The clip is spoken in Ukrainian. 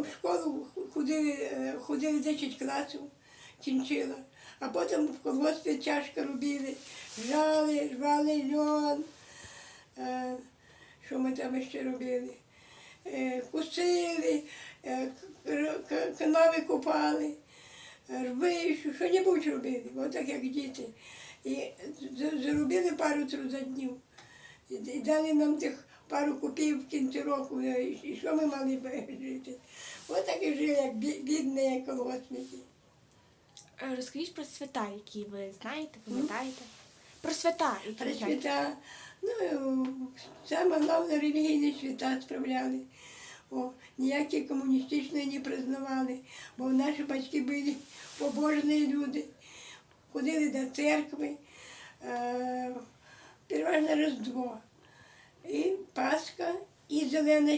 в школу ходили, е, ходили 10 класів, кінчила. А потім в колгоспі тяжко робили, жали, рвали льон. Е, Що ми там ще робили? Е, Кусили, канави копали, е, рви, що- що-небудь робили, отак як діти. І заробили пару трудоднів. І, дали нам тих пару купів в кінці року, і, що ми мали жити. І жили, як бі- бідні як колгоспники. Е, Розкажіть про свята, які ви знаєте, пам'ятаєте? Про свята, які ви знаєте. Свята, ну, саме головне релігійні свята справляли. О, ніякі комуністичні не признавали, бо наші батьки були побожні люди, ходили до церкви, е, переважно Різдво. І Пасха, і зелена